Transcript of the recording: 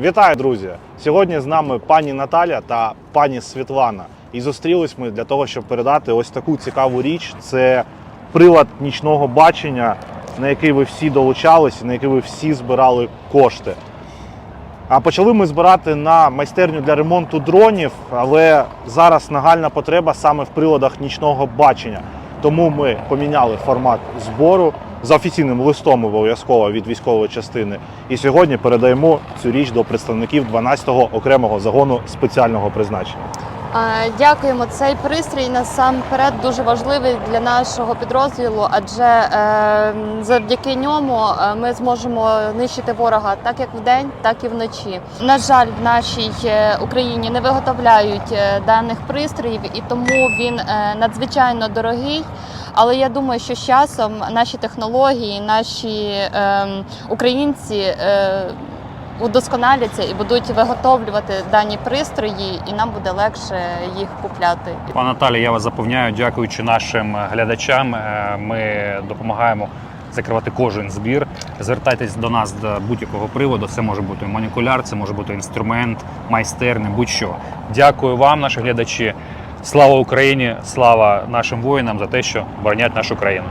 Вітаю, друзі! Сьогодні з нами пані Наталя та пані Світлана. І зустрілись ми для того, щоб передати ось таку цікаву річ. Це прилад нічного бачення, на який ви всі долучались, на який ви всі збирали кошти. А почали ми збирати на майстерню для ремонту дронів, але зараз нагальна потреба саме в приладах нічного бачення. Тому ми поміняли формат збору за офіційним листом обов'язково від військової частини. І сьогодні передаємо цю річ до представників 12-го окремого загону спеціального призначення. Дякуємо. Цей пристрій насамперед дуже важливий для нашого підрозділу, адже е, завдяки ньому е, ми зможемо нищити ворога так як вдень, так і вночі. На жаль, в нашій е, Україні не виготовляють е, даних пристроїв, і тому він надзвичайно дорогий. Але я думаю, що з часом наші технології, наші е, українці. Е, удосконаляться і будуть виготовлювати дані пристрої, і нам буде легше їх купляти. Пане Наталі, я вас запевняю, дякуючи нашим глядачам, е, ми допомагаємо закривати кожен збір. Звертайтесь до нас до будь-якого приводу. Це може бути манікуляр, це може бути інструмент, майстерня, будь-що. Дякую вам, наші глядачі. Слава Україні! Слава нашим воїнам за те, що боронять нашу країну.